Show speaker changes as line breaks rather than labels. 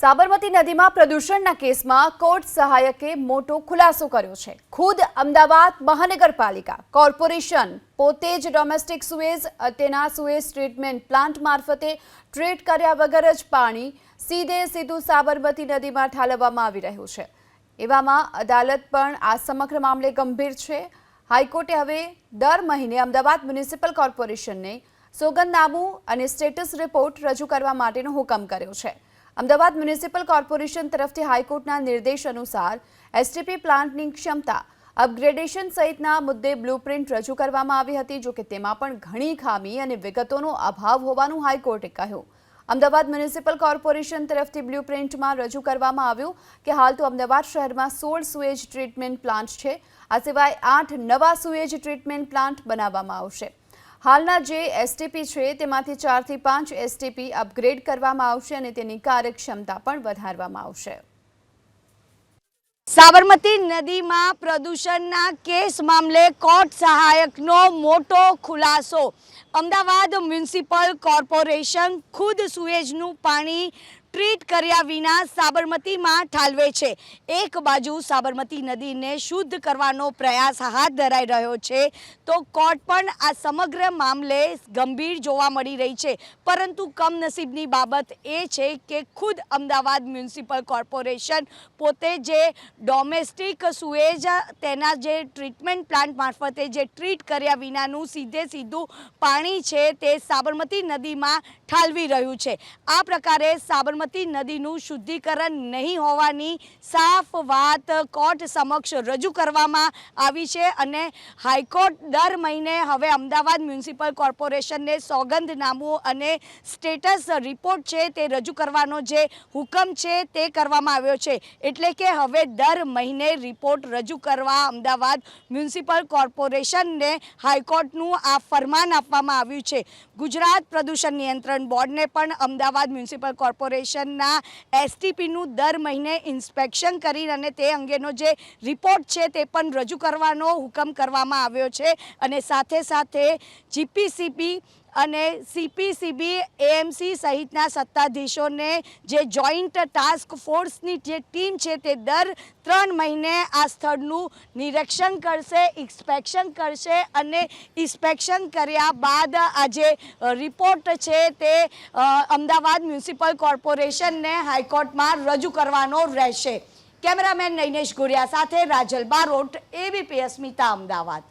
સાબરમતી નદીમાં પ્રદૂષણના કેસમાં કોર્ટ સહાયકે મોટો ખુલાસો કર્યો છે. ખુદ અમદાવાદ મહાનગરપાલિકા, કોર્પોરેશન, પોતે જ ડોમેસ્ટિક સુએઝ, તેના સુએઝ ટ્રીટમેન્ટ પ્લાન્ટ મારફતે ટ્રીટ કર્યા વગર જ પાણી સીધે સીધું સાબરમતી નદીમાં ઠાલવવામાં આવી રહ્યું છે. એવામાં અદાલત પણ આ સમગ્ર મામલે ગંભીર છે. હાઈકોર્ટે હવે દર મહિને અમદાવાદ મ્યુનિસિપલ કોર્પોરેશનને સોગંદનામું અને સ્ટેટસ રિપોર્ટ રજૂ કરવા માટેનો હુકમ કર્યો છે. અમદાવાદ મ્યુનિસિપલ કોર્પોરેશન તરફથી હાઈકોર્ટના નિર્દેશ અનુસાર એસટીપી પ્લાન્ટની ક્ષમતા અપગ્રેડેશન સહિતના મુદ્દે બ્લુપ્રિન્ટ રજૂ કરવામાં આવી હતી, જોકે તેમાં પણ ઘણી ખામી અને વિગતોનો અભાવ હોવાનું હાઈકોર્ટે કહ્યું. અમદાવાદ મ્યુનિસિપલ કોર્પોરેશન તરફથી બ્લુપ્રિન્ટમાં રજૂ કરવામાં આવ્યું કે હાલ તો અમદાવાદ શહેરમાં સોળ સુએજ ટ્રીટમેન્ટ પ્લાન્ટ છે. આ સિવાય આઠ નવા સુએજ ટ્રીટમેન્ટ પ્લાન્ટ બનાવવામાં આવશે. હાલના જે એસટીપી છે, તેમાંથી ચારથી પાંચ એસટીપી અપગ્રેડ કરવામાં આવશે અને તેની કાર્યક્ષમતા પણ વધારવામાં આવશે.
સાબરમતી નદીમાં પ્રદૂષણના કેસ મામલે કોર્ટ સહાયકનો મોટો ખુલાસો. અમદાવાદ મ્યુનિસિપલ કોર્પોરેશન ખુદ સુએજનું પાણી ટ્રીટ કર્યા વિના સાબરમતીમાં ઠાલવે છે. એક બાજુ સાબરમતી નદીને શુદ્ધ કરવાનો પ્રયાસ હાથ ધરાઈ રહ્યો છે, તો કોર્ટ પણ આ સમગ્ર મામલે ગંભીર જોવા મળી રહી છે. પરંતુ કમનસીબની બાબત એ છે કે ખુદ અમદાવાદ મ્યુનિસિપલ કોર્પોરેશન પોતે જે ડોમેસ્ટિક સુએજ તેના જે ટ્રીટમેન્ટ પ્લાન્ટ મારફતે જે ટ્રીટ કર્યા વિનાનું સીધે સીધું પાણી છે તે સાબરમતી નદીમાં ઠાલવી રહ્યું છે. આ પ્રકારે સાબરમતી નદીનું શુદ્ધિકરણ નહીં હોવાની સાફ વાત કોર્ટ સમક્ષ રજૂ કરવામાં આવી છે અને હાઈકોર્ટ દર મહિને હવે અમદાવાદ મ્યુનિસિપલ કોર્પોરેશનને સોગંદનામું અને સ્ટેટસ રિપોર્ટ છે તે રજૂ કરવાનો જે હુકમ છે તે કરવામાં આવ્યો છે. એટલે કે હવે દર મહિને રિપોર્ટ રજૂ કરવા અમદાવાદ મ્યુનિસિપલ કોર્પોરેશનને હાઈકોર્ટનું આ ફરમાન આપવામાં આવ્યું છે. ગુજરાત પ્રદૂષણ નિયંત્રણ બોર્ડને પણ અમદાવાદ મ્યુનિસિપલ કોર્પોરેશનના એસટીપીનું દર મહિને ઇન્સ્પેક્શન કરીને અને તે અંગેનો જે રિપોર્ટ છે તે પણ રજૂ કરવાનો હુકમ કરવામાં આવ્યો છે. અને સાથે સાથે જીપીસીબી અને સીપીસીબી એએમસી સહિતના સત્તાધીશોને જે જોઈન્ટ ટાસ્ક ફોર્સની જે ટીમ છે તે દર ત્રણ મહિને આ સ્થળનું નિરીક્ષણ કરશે ઇન્સ્પેક્શન કરશે અને ઇન્સ્પેક્શન કર્યા બાદ આ જે રિપોર્ટ છે તે અમદાવાદ મ્યુનિસિપલ કોર્પોરેશનને હાઈકોર્ટમાં રજૂ કરવાનો રહેશે. કેમેરામેન નૈનેશ ગુરિયા સાથે રાજલ બારોટ એબીપી અસ્મિતા અમદાવાદ.